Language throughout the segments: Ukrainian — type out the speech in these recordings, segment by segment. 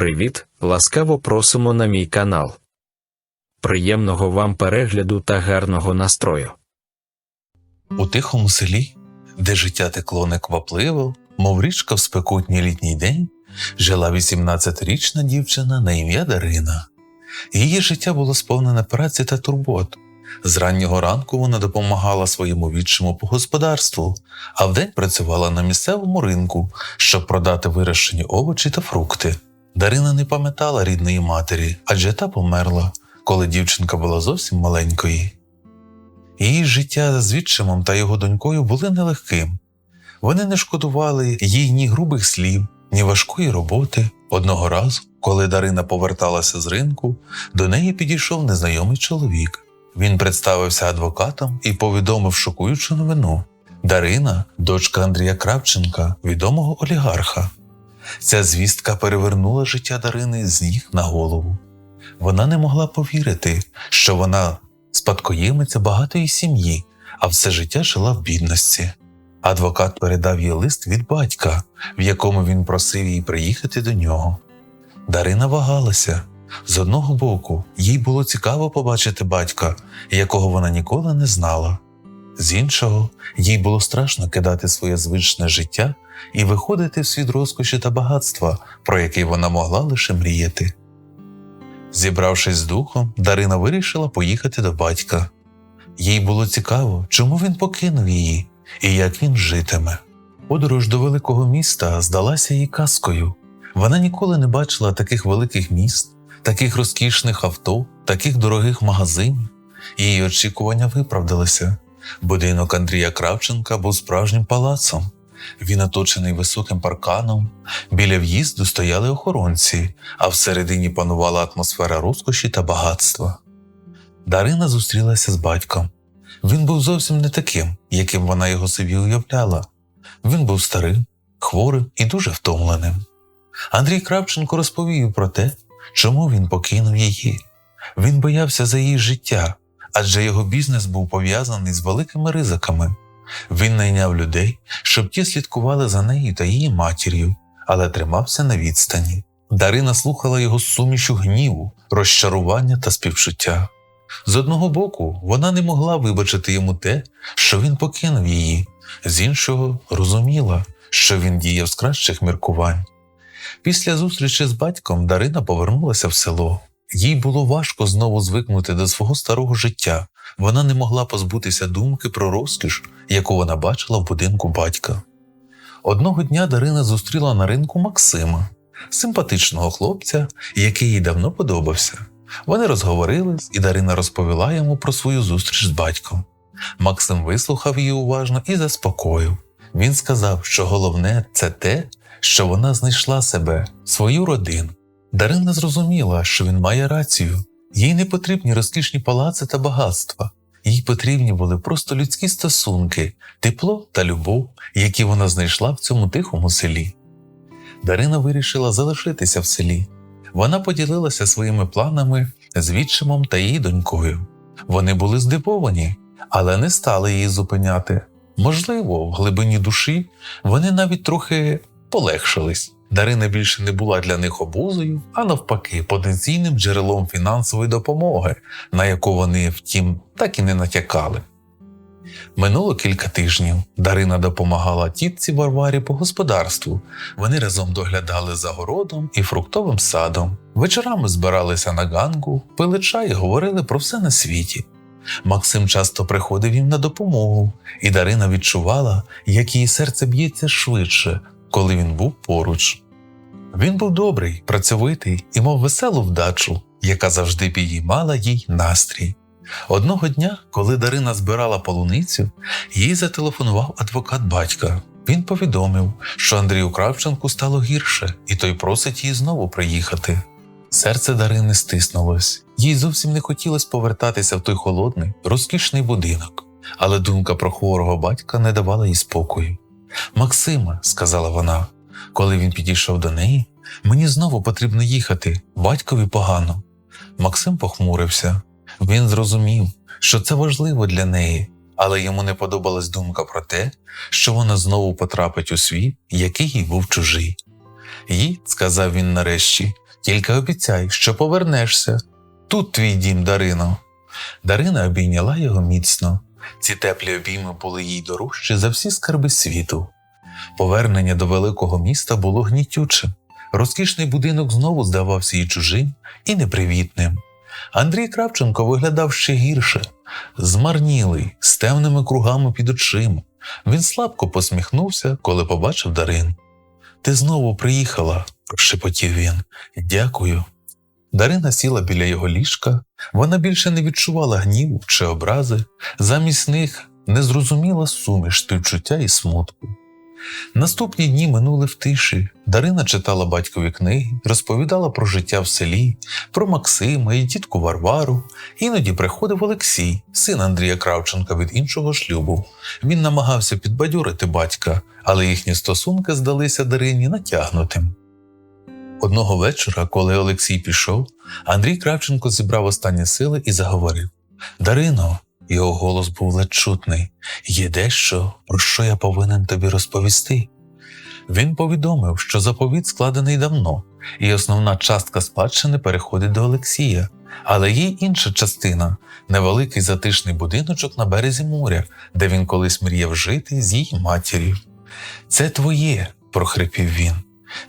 Привіт! Ласкаво просимо на мій канал. Приємного вам перегляду та гарного настрою. У тихому селі, де життя текло неквапливо, мов річка в спекотній літній день, жила 18-річна дівчина на ім'я Дарина. Її життя було сповнене праці та турбот. З раннього ранку вона допомагала своєму відчиму по господарству, а вдень працювала на місцевому ринку, щоб продати вирощені овочі та фрукти. Дарина не пам'ятала рідної матері, адже та померла, коли дівчинка була зовсім маленькою. Її життя з відчимом та його донькою були нелегким. Вони не шкодували їй ні грубих слів, ні важкої роботи. Одного разу, коли Дарина поверталася з ринку, до неї підійшов незнайомий чоловік. Він представився адвокатом і повідомив шокуючу новину. Дарина, дочка Андрія Кравченка, відомого олігарха. Ця звістка перевернула життя Дарини з ніг на голову. Вона не могла повірити, що вона спадкоємиця багатої сім'ї, а все життя жила в бідності. Адвокат передав їй лист від батька, в якому він просив її приїхати до нього. Дарина вагалася. З одного боку, їй було цікаво побачити батька, якого вона ніколи не знала. З іншого, їй було страшно кидати своє звичне життя і виходити в світ розкоші та багатства, про який вона могла лише мріяти. Зібравшись з духом, Дарина вирішила поїхати до батька. Їй було цікаво, чому він покинув її і як він житиме. Подорож до великого міста здалася їй казкою. Вона ніколи не бачила таких великих міст, таких розкішних авто, таких дорогих магазинів. Її очікування виправдалися. Будинок Андрія Кравченка був справжнім палацом. Він оточений високим парканом. Біля в'їзду стояли охоронці, а всередині панувала атмосфера розкоші та багатства. Дарина зустрілася з батьком. Він був зовсім не таким, яким вона його собі уявляла. Він був старим, хворим і дуже втомленим. Андрій Кравченко розповів про те, чому він покинув її. Він боявся за її життя, адже його бізнес був пов'язаний з великими ризиками. Він найняв людей, щоб ті слідкували за нею та її матір'ю, але тримався на відстані. Дарина слухала його з сумішю гніву, розчарування та співчуття. З одного боку, вона не могла вибачити йому те, що він покинув її, з іншого розуміла, що він діяв з кращих міркувань. Після зустрічі з батьком Дарина повернулася в село. Їй було важко знову звикнути до свого старого життя. Вона не могла позбутися думки про розкіш, яку вона бачила в будинку батька. Одного дня Дарина зустріла на ринку Максима, симпатичного хлопця, який їй давно подобався. Вони розговорились, і Дарина розповіла йому про свою зустріч з батьком. Максим вислухав її уважно і заспокоїв. Він сказав, що головне це те, що вона знайшла себе, свою родину. Дарина зрозуміла, що він має рацію. Їй не потрібні розкішні палаци та багатства. Їй потрібні були просто людські стосунки, тепло та любов, які вона знайшла в цьому тихому селі. Дарина вирішила залишитися в селі. Вона поділилася своїми планами з відчимом та її донькою. Вони були здивовані, але не стали її зупиняти. Можливо, в глибині душі вони навіть трохи полегшились. Дарина більше не була для них обузою, а навпаки, потенційним джерелом фінансової допомоги, на яку вони, втім, так і не натякали. Минуло кілька тижнів. Дарина допомагала тітці Варварі по господарству. Вони разом доглядали за городом і фруктовим садом. Вечорами збиралися на ганку, пили чай і говорили про все на світі. Максим часто приходив їм на допомогу, і Дарина відчувала, як її серце б'ється швидше, коли він був поруч. Він був добрий, працьовитий і мав веселу вдачу, яка завжди підіймала їй настрій. Одного дня, коли Дарина збирала полуницю, їй зателефонував адвокат батька. Він повідомив, що Андрію Кравченку стало гірше, і той просить її знову приїхати. Серце Дарини стиснулось, їй зовсім не хотілося повертатися в той холодний, розкішний будинок, але думка про хворого батька не давала їй спокою. Максима, сказала вона, коли він підійшов до неї, мені знову потрібно їхати, батькові погано. Максим похмурився. Він зрозумів, що це важливо для неї, але йому не подобалась думка про те, що вона знову потрапить у світ, який їй був чужий. Їй, сказав він нарешті, Тільки обіцяй, що повернешся. Тут твій дім, Дарино. Дарина обійняла його міцно. Ці теплі обійми були їй дорожчі за всі скарби світу. Повернення до великого міста було гнітючим. Розкішний будинок знову здавався їй чужим і непривітним. Андрій Кравченко виглядав ще гірше, змарнілий, з темними кругами під очима. Він слабко посміхнувся, коли побачив Дарин. Ти знову приїхала, прошепотів він. Дякую. Дарина сіла біля його ліжка. Вона більше не відчувала гніву чи образи, замість них незрозуміла суміш співчуття і смутку. Наступні дні минули в тиші. Дарина читала батькові книги, розповідала про життя в селі, про Максима і тітку Варвару. Іноді приходив Олексій, син Андрія Кравченка від іншого шлюбу. Він намагався підбадьорити батька, але їхні стосунки здалися Дарині натягнутим. Одного вечора, коли Олексій пішов, Андрій Кравченко зібрав останні сили і заговорив: Дарино, його голос був ледь чутний. Є дещо, про що я повинен тобі розповісти. Він повідомив, що заповіт складений давно, і основна частка спадщини переходить до Олексія, але є інша частина невеликий затишний будиночок на березі моря, де він колись мріяв жити з її матір'ю. Це твоє, прохрипів він,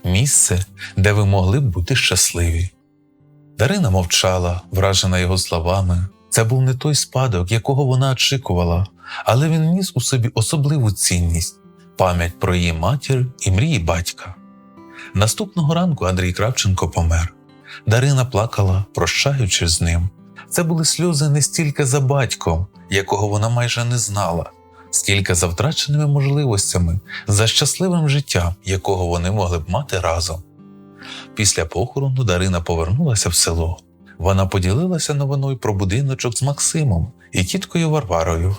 місце, де ви могли б бути щасливі. Дарина мовчала, вражена його словами. Це був не той спадок, якого вона очікувала, але він ніс у собі особливу цінність пам'ять про її матір і мрії батька. Наступного ранку Андрій Кравченко помер. Дарина плакала, прощаючись з ним. Це були сльози не стільки за батьком, якого вона майже не знала, скільки за втраченими можливостями, за щасливим життям, якого вони могли б мати разом. Після похорону Дарина повернулася в село. Вона поділилася новиною про будиночок з Максимом і тіткою Варварою.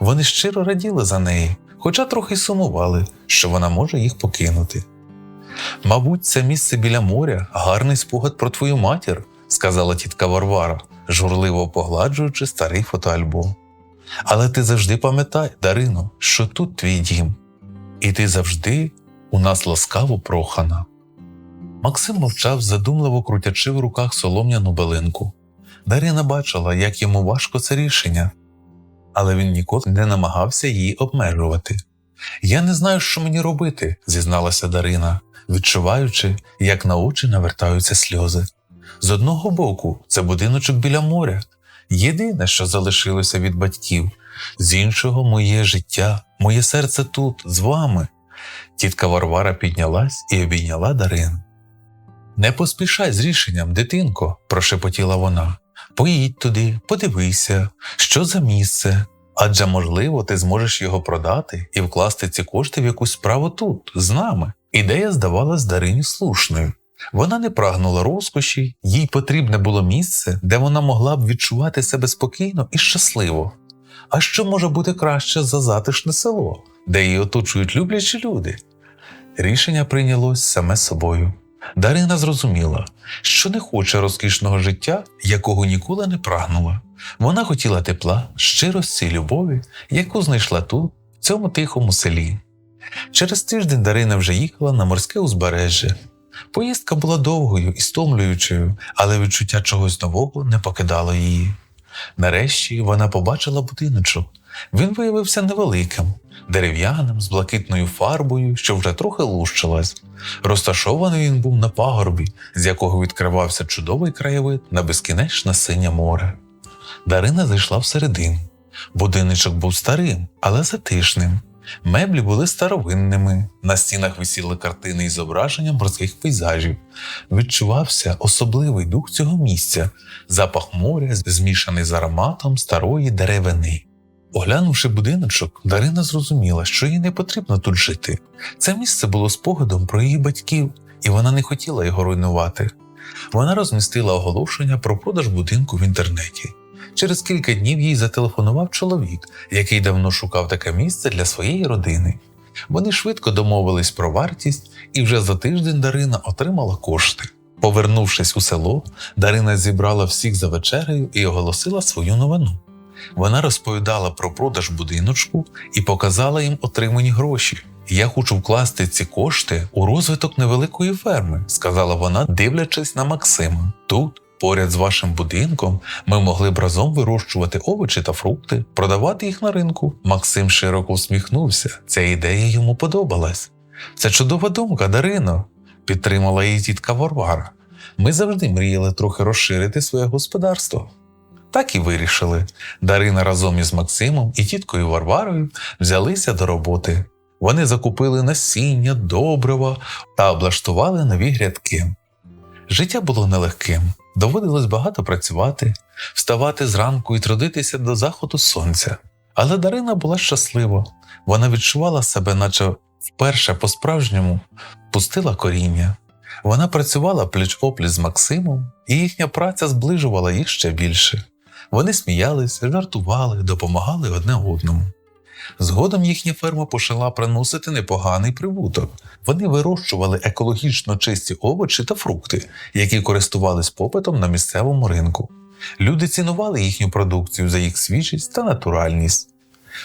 Вони щиро раділи за неї, хоча трохи сумували, що вона може їх покинути. Мабуть, це місце біля моря гарний спогад про твою матір, сказала тітка Варвара, журливо погладжуючи старий фотоальбом. Але ти завжди пам'ятай, Дарино, що тут твій дім, і ти завжди у нас ласкаво прохана. Максим мовчав, задумливо крутячи в руках солом'яну балинку. Дарина бачила, як йому важко це рішення, але він ніколи не намагався її обмежувати. Я не знаю, що мені робити, зізналася Дарина, відчуваючи, як на очі навертаються сльози. З одного боку, це будиночок біля моря, єдине, що залишилося від батьків, з іншого моє життя, моє серце тут, з вами. Тітка Варвара піднялась і обійняла Дарину. Не поспішай з рішенням, дитинко, прошепотіла вона. Поїдь туди, подивися, що за місце. Адже, можливо, ти зможеш його продати і вкласти ці кошти в якусь справу тут, з нами. Ідея здавалась Дарині слушною. Вона не прагнула розкоші, їй потрібне було місце, де вона могла б відчувати себе спокійно і щасливо. А що може бути краще за затишне село, де її оточують люблячі люди? Рішення прийнялось саме собою. Дарина зрозуміла, що не хоче розкішного життя, якого ніколи не прагнула. Вона хотіла тепла, щирості й любові, яку знайшла тут, в цьому тихому селі. Через тиждень Дарина вже їхала на морське узбережжя. Поїздка була довгою і стомлюючою, але відчуття чогось нового не покидало її. Нарешті вона побачила будиночок. Він виявився невеликим, дерев'яним, з блакитною фарбою, що вже трохи лущилась. Розташований він був на пагорбі, з якого відкривався чудовий краєвид на безкінечне синє море. Дарина зайшла всередину. Будиночок був старим, але затишним. Меблі були старовинними, на стінах висіли картини із зображенням морських пейзажів. Відчувався особливий дух цього місця, запах моря, змішаний з ароматом старої деревини. Оглянувши будиночок, Дарина зрозуміла, що їй не потрібно тут жити. Це місце було спогадом про її батьків, і вона не хотіла його руйнувати. Вона розмістила оголошення про продаж будинку в інтернеті. Через кілька днів їй зателефонував чоловік, який давно шукав таке місце для своєї родини. Вони швидко домовились про вартість, і вже за тиждень Дарина отримала кошти. Повернувшись у село, Дарина зібрала всіх за вечерею і оголосила свою новину. Вона розповідала про продаж будиночку і показала їм отримані гроші, Я хочу вкласти ці кошти у розвиток невеликої ферми, сказала вона, дивлячись на Максима. Тут, поряд з вашим будинком, ми могли б разом вирощувати овочі та фрукти, продавати їх на ринку. Максим широко всміхнувся. Ця ідея йому подобалась. Це чудова думка, Дарино, підтримала її тітка Варвара. Ми завжди мріяли трохи розширити своє господарство. Так і вирішили. Дарина разом із Максимом і тіткою Варварою взялися до роботи. Вони закупили насіння, добрива та облаштували нові грядки. Життя було нелегким, доводилось багато працювати, вставати зранку і трудитися до заходу сонця. Але Дарина була щаслива. Вона відчувала себе, наче вперше по-справжньому пустила коріння. Вона працювала пліч опліч з Максимом, і їхня праця зближувала їх ще більше. Вони сміялися, жартували, допомагали одне одному. Згодом їхня ферма почала приносити непоганий прибуток. Вони вирощували екологічно чисті овочі та фрукти, які користувались попитом на місцевому ринку. Люди цінували їхню продукцію за їх свіжість та натуральність.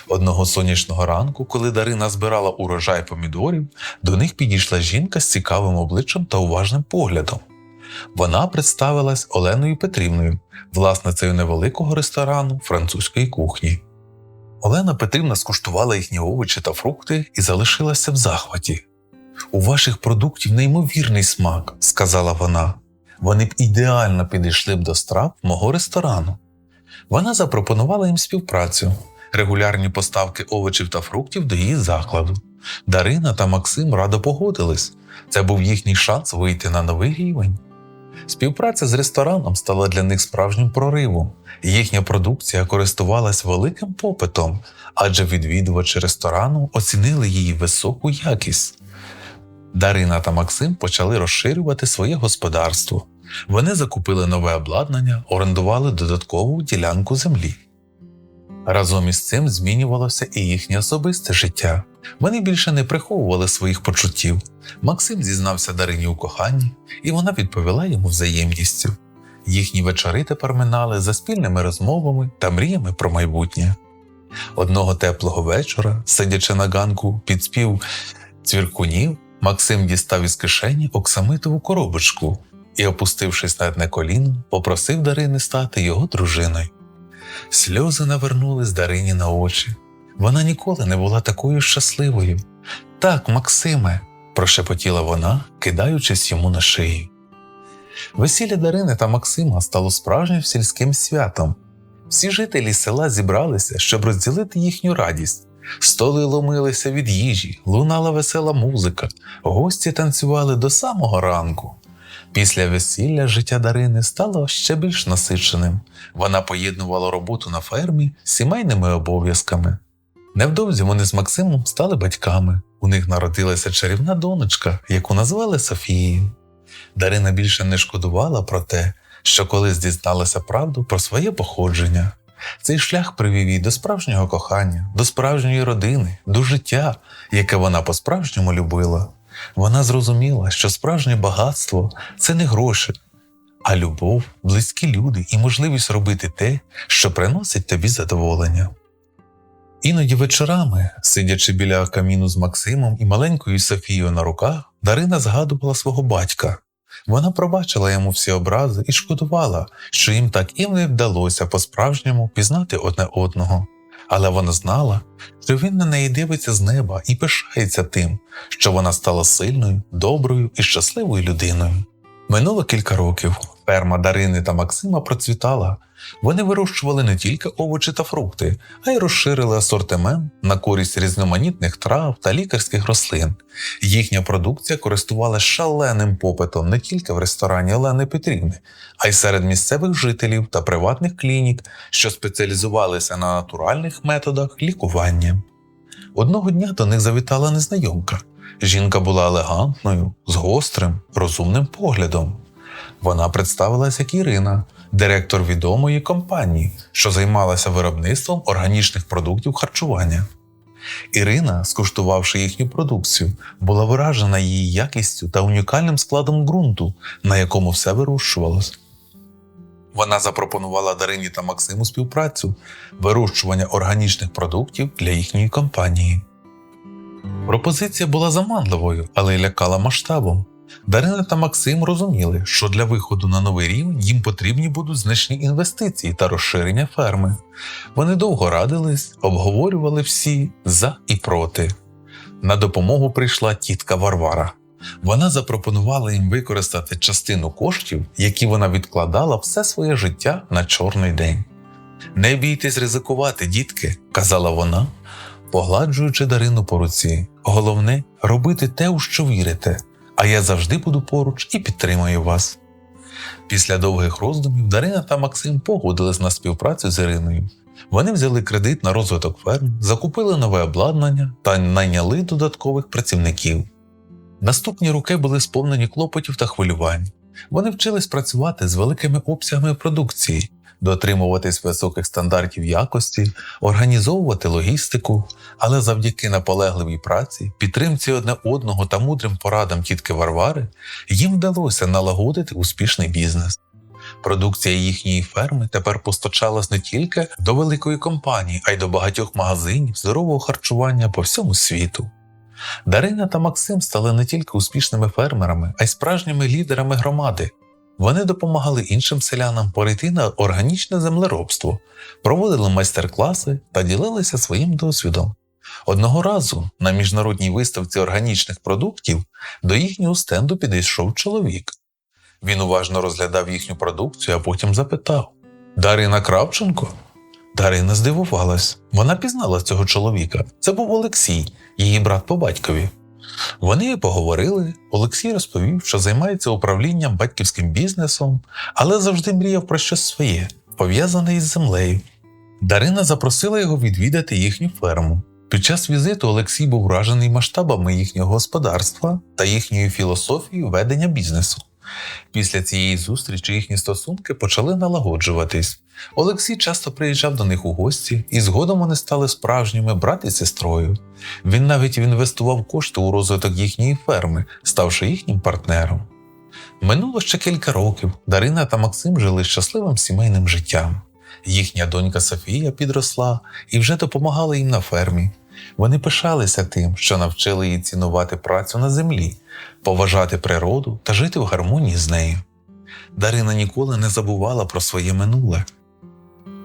Одного сонячного ранку, коли Дарина збирала урожай помідорів, до них підійшла жінка з цікавим обличчям та уважним поглядом. Вона представилась Оленою Петрівною, власницею невеликого ресторану французької кухні. Олена Петрівна скуштувала їхні овочі та фрукти і залишилася в захваті. У ваших продуктів неймовірний смак, сказала вона. Вони б ідеально підійшли б до страв мого ресторану. Вона запропонувала їм співпрацю, регулярні поставки овочів та фруктів до її закладу. Дарина та Максим радо погодились. Це був їхній шанс вийти на новий рівень. Співпраця з рестораном стала для них справжнім проривом. Їхня продукція користувалась великим попитом, адже відвідувачі ресторану оцінили її високу якість. Дарина та Максим почали розширювати своє господарство. Вони закупили нове обладнання, орендували додаткову ділянку землі. Разом із цим змінювалося і їхнє особисте життя. Вони більше не приховували своїх почуттів. Максим зізнався Дарині у коханні, і вона відповіла йому взаємністю. Їхні вечори тепер минали за спільними розмовами та мріями про майбутнє. Одного теплого вечора, сидячи на ганку під спів цвіркунів, Максим дістав із кишені оксамитову коробочку і, опустившись на одне коліно, попросив Дарини стати його дружиною. Сльози навернулись Дарині на очі. Вона ніколи не була такою щасливою. Так, Максиме, прошепотіла вона, кидаючись йому на шию. Весілля Дарини та Максима стало справжнім сільським святом. Всі жителі села зібралися, щоб розділити їхню радість. Столи ломилися від їжі, лунала весела музика, гості танцювали до самого ранку. Після весілля життя Дарини стало ще більш насиченим. Вона поєднувала роботу на фермі з сімейними обов'язками. Невдовзі вони з Максимом стали батьками. У них народилася чарівна донечка, яку назвали Софією. Дарина більше не шкодувала про те, що колись дізналася правду про своє походження. Цей шлях привів її до справжнього кохання, до справжньої родини, до життя, яке вона по-справжньому любила. Вона зрозуміла, що справжнє багатство це не гроші, а любов, близькі люди і можливість робити те, що приносить тобі задоволення. Іноді вечорами, сидячи біля каміну з Максимом і маленькою Софією на руках, Дарина згадувала свого батька. Вона пробачила йому всі образи і шкодувала, що їм так і не вдалося по-справжньому пізнати одне одного. Але вона знала, що він на неї дивиться з неба і пишається тим, що вона стала сильною, доброю і щасливою людиною. Минуло кілька років. Ферма Дарини та Максима процвітала. Вони вирощували не тільки овочі та фрукти, а й розширили асортимент на користь різноманітних трав та лікарських рослин. Їхня продукція користувалася шаленим попитом не тільки в ресторані Олени Петрівни, а й серед місцевих жителів та приватних клінік, що спеціалізувалися на натуральних методах лікування. Одного дня до них завітала незнайомка. Жінка була елегантною, з гострим, розумним поглядом. Вона представилася як Ірина, директор відомої компанії, що займалася виробництвом органічних продуктів харчування. Ірина, скуштувавши їхню продукцію, була вражена її якістю та унікальним складом ґрунту, на якому все вирощувалось. Вона запропонувала Дарині та Максиму співпрацю вирощування органічних продуктів для їхньої компанії. Пропозиція була заманливою, але й лякала масштабом. Дарина та Максим розуміли, що для виходу на новий рівень їм потрібні будуть значні інвестиції та розширення ферми. Вони довго радились, обговорювали всі за і проти. На допомогу прийшла тітка Варвара. Вона запропонувала їм використати частину коштів, які вона відкладала все своє життя на чорний день. Не бійтесь ризикувати, дітки, казала вона, погладжуючи Дарину по руці. Головне робити те, у що вірите, а я завжди буду поруч і підтримаю вас. Після довгих роздумів Дарина та Максим погодились на співпрацю з Іриною. Вони взяли кредит на розвиток ферм, закупили нове обладнання та найняли додаткових працівників. Наступні роки були сповнені клопотів та хвилювань. Вони вчились працювати з великими обсягами продукції, дотримуватись високих стандартів якості, організовувати логістику, але завдяки наполегливій праці, підтримці одне одного та мудрим порадам тітки Варвари їм вдалося налагодити успішний бізнес. Продукція їхньої ферми тепер постачалась не тільки до великої компанії, а й до багатьох магазинів здорового харчування по всьому світу. Дарина та Максим стали не тільки успішними фермерами, а й справжніми лідерами громади. Вони допомагали іншим селянам перейти на органічне землеробство, проводили майстер-класи та ділилися своїм досвідом. Одного разу на міжнародній виставці органічних продуктів до їхнього стенду підійшов чоловік. Він уважно розглядав їхню продукцію, а потім запитав: Дарина Кравченко? Дарина здивувалась. Вона пізнала цього чоловіка. Це був Олексій, її брат по батькові. Вони поговорили. Олексій розповів, що займається управлінням батьківським бізнесом, але завжди мріяв про щось своє, пов'язане із землею. Дарина запросила його відвідати їхню ферму. Під час візиту Олексій був вражений масштабами їхнього господарства та їхньою філософією ведення бізнесу. Після цієї зустрічі їхні стосунки почали налагоджуватись. Олексій часто приїжджав до них у гості, і згодом вони стали справжніми брат і сестрою. Він навіть інвестував кошти у розвиток їхньої ферми, ставши їхнім партнером. Минуло ще кілька років. Дарина та Максим жили щасливим сімейним життям. Їхня донька Софія підросла і вже допомагала їм на фермі. Вони пишалися тим, що навчили її цінувати працю на землі, поважати природу та жити в гармонії з нею. Дарина ніколи не забувала про своє минуле.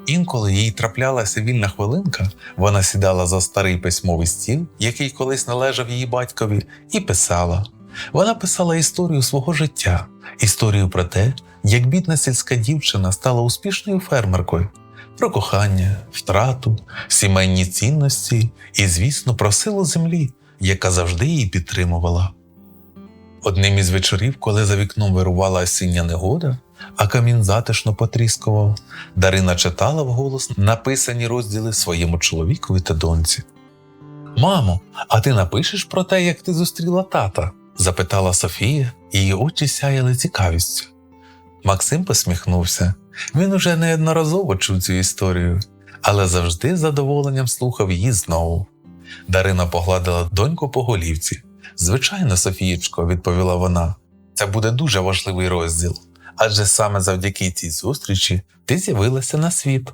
Інколи їй траплялася вільна хвилинка, вона сідала за старий письмовий стіл, який колись належав її батькові, і писала. Вона писала історію свого життя, історію про те, як бідна сільська дівчина стала успішною фермеркою, про кохання, втрату, сімейні цінності і, звісно, про силу землі, яка завжди її підтримувала. Одним із вечорів, коли за вікном вирувала осіння негода, а камін затишно потріскував, Дарина читала вголос написані розділи своєму чоловікові та доньці. Мамо, а ти напишеш про те, як ти зустріла тата? запитала Софія, її очі сяяли цікавістю. Максим посміхнувся. Він уже неодноразово чув цю історію, але завжди з задоволенням слухав її знову. Дарина погладила доньку по голівці. Звичайно, Софієчко, відповіла вона, це буде дуже важливий розділ, адже саме завдяки цій зустрічі ти з'явилася на світ.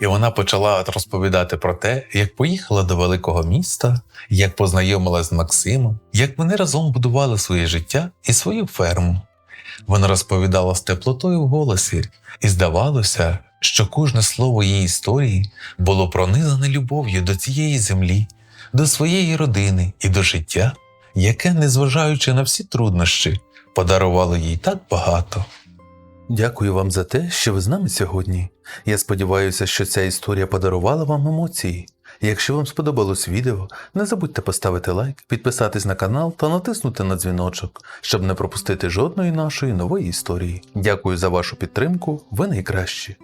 І вона почала розповідати про те, як поїхала до великого міста, як познайомилася з Максимом, як вони разом будували своє життя і свою ферму. Вона розповідала з теплотою в голосі, і здавалося, що кожне слово її історії було пронизане любов'ю до цієї землі, до своєї родини і до життя, яке, незважаючи на всі труднощі, подарувало їй так багато. Дякую вам за те, що ви з нами сьогодні. Я сподіваюся, що ця історія подарувала вам емоції. Якщо вам сподобалось відео, не забудьте поставити лайк, підписатись на канал та натиснути на дзвіночок, щоб не пропустити жодної нашої нової історії. Дякую за вашу підтримку, ви найкращі.